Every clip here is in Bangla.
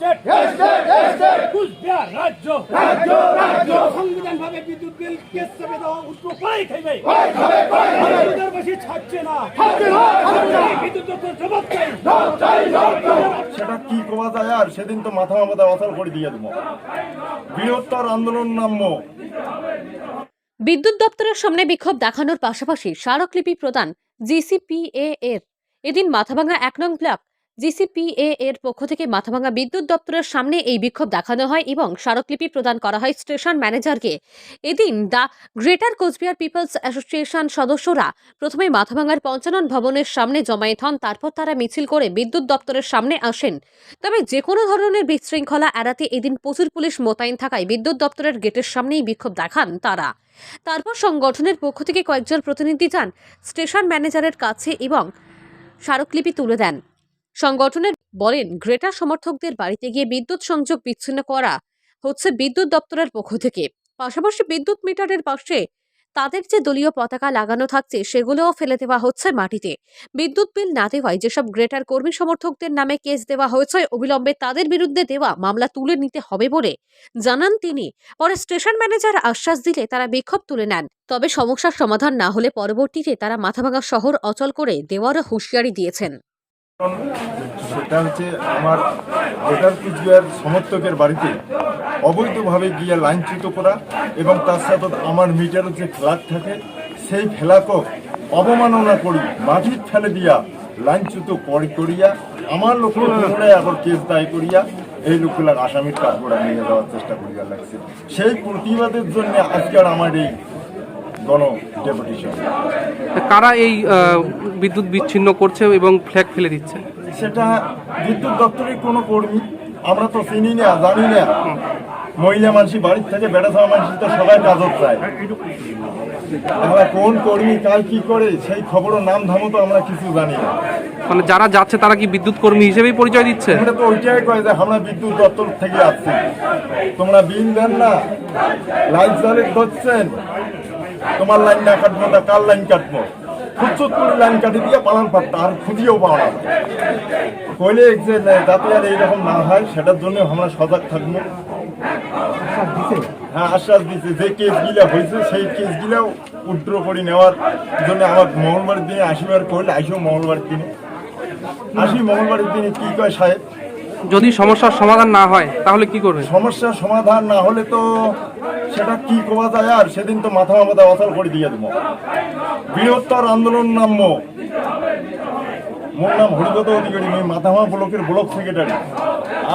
স্টেট কুচবিহার রাজ্য। সংবিধান ভাবে বিদ্যুৎ বিল কেস চেপে দেওয়া উল্টো পাই খাইবে। বিদ্যুৎবাসী ছাড়ছে না। বিদ্যুৎ দপ্তর জবাব চাই। সেটা কি যায় আর? সেদিন তো মাথা মাথা অচল করে দিয়ে দেবো। বৃহত্তর আন্দোলন নাম্য বিদ্যুৎ দপ্তরের সামনে বিক্ষোভ দেখানোর পাশাপাশি স্মারকলিপি প্রদান জিসিপিএ এর এদিন মাথাভাঙ্গা এক নং ব্লক জিসিপিএ এর পক্ষ থেকে মাথাভাঙ্গা বিদ্যুৎ দপ্তরের সামনে এই বিক্ষোভ দেখানো হয় এবং স্মারকলিপি প্রদান করা হয় স্টেশন ম্যানেজারকে। এদিন the greater Coochbehar people's association সদস্যরা প্রথমে মাথাভাঙ্গার পঞ্চানন ভবনের সামনে জমায়েত হন, তারপর তারা মিছিল করে বিদ্যুৎ দপ্তরের সামনে আসেন। তবে যে কোনো ধরনের বিশৃঙ্খলা এড়াতে এদিন প্রচুর পুলিশ মোতায়েন থাকায় বিদ্যুৎ দপ্তরের গেটের সামনেই বিক্ষোভ দেখান তারা। তারপর সংগঠনের পক্ষ থেকে কয়েকজন প্রতিনিধি যান স্টেশন ম্যানেজারের কাছে এবং স্মারকলিপি তুলে দেন। সংগঠনের বলেন, গ্রেটার সমর্থকদের বাড়িতে গিয়ে বিদ্যুৎ সংযোগ বিচ্ছিন্ন করা হচ্ছে বিদ্যুৎ দপ্তরের পক্ষ থেকে। পাশাপাশি বিদ্যুৎ মিটারের পাশে তাদের যে দলীয় পতাকা লাগানো থাকছে, সেগুলোও ফেলে দেওয়া হচ্ছে মাটিতে। বিদ্যুৎ বিল না দেওয়ায় যেসব গ্রেটার কর্মী সমর্থকদের নামে কেস দেওয়া হয়েছে, অবিলম্বে তাদের বিরুদ্ধে দেওয়া মামলা তুলে নিতে হবে বলে জানান তিনি। পরে স্টেশন ম্যানেজার আশ্বাস দিলে তারা বিক্ষোভ তুলে নেন। তবে সমস্যার সমাধান না হলে পরবর্তীতে তারা মাথাভাঙা শহর অচল করে দেওয়ারও হুঁশিয়ারি দিয়েছেন। সেটা হচ্ছে আমার ভোটার কুচবিহার সমর্থকের বাড়িতে অবৈধভাবে গিয়ে লাইনচ্যুত করা এবং তার সাথে আমার মিটারের যে ফ্ল্যাগ থাকে, সেই ফ্ল্যাগও অবমাননা করি মাটির ফেলে দিয়া লাইনচ্যুত করি করিয়া আমার লোককে পুনরায় আবার কেস দায় করিয়া এই লোকগুলার আসামির কাঠগড়া নিয়ে যাওয়ার চেষ্টা করিয়া লাগছে। সেই প্রতিবাদের জন্য আজকের আমার এই গণ ডেপুটেশন কারা এই বিদ্যুৎ বিচ্ছিন্ন করছে এবং ফ্ল্যাগ ফেলে দিচ্ছে? সেটা বিদ্যুৎ দপ্তরের কোনো কর্মী আমরা তো চিনি না জানি না। মহিলা মানুষ বাড়ির থেকে বেড়া যাওয়া মানুষ তো সবাই কাজত চায়। আমরা কোন কর্মী কাল কি করে সেই খবরের নাম ধামও তো আমরা কিছু জানি না। মানে যারা যাচ্ছে তারা কি বিদ্যুৎ কর্মী হিসেবেই পরিচয় দিচ্ছে? আমরা তো ওইটাই কয় যে আমরা বিদ্যুৎ দপ্তর থেকে আসছি। তোমরা বিল দেন না। লাইট জ্বালে ধরছেন। তোমার লাইন না কাটবো তা কার লাইন কাটবো? খুচুত করে লাইন কাটি দিয়ে পালন পারতো আর খুঁজিয়েও পাওয়া না। কইলে যে না, যাতে আর এইরকম না হয় সেটার জন্য আমরা সজাগ থাকব। হ্যাঁ আশ্বাস দিচ্ছে যে কেস কেসগুলা হয়েছে সেই কেস কেসগুলাও উড্র করে নেওয়ার জন্য আমার মঙ্গলবারের দিনে আসিবার করলে আসিও মঙ্গলবার দিনে। আসি মঙ্গলবারের দিনে কি কয় সাহেব? যদি সমস্যার সমাধান না হয়, তাহলে কি করবে? সমস্যার সমাধান না হলে তো সেটা কি করা যায়? আর সেদিন তো মাথা মাথা অচল করে দিয়ে দেবো। বৃহত্তর আন্দোলন নাম্য মোর নাম হরিপদ অধিকারী আমি মাথামা ব্লকের ব্লক সেক্রেটারি।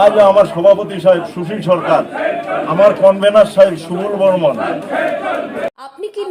আজ আমার সভাপতি সাহেব সুশীল সরকার, আমার কনভেনার সাহেব সুবল বর্মন।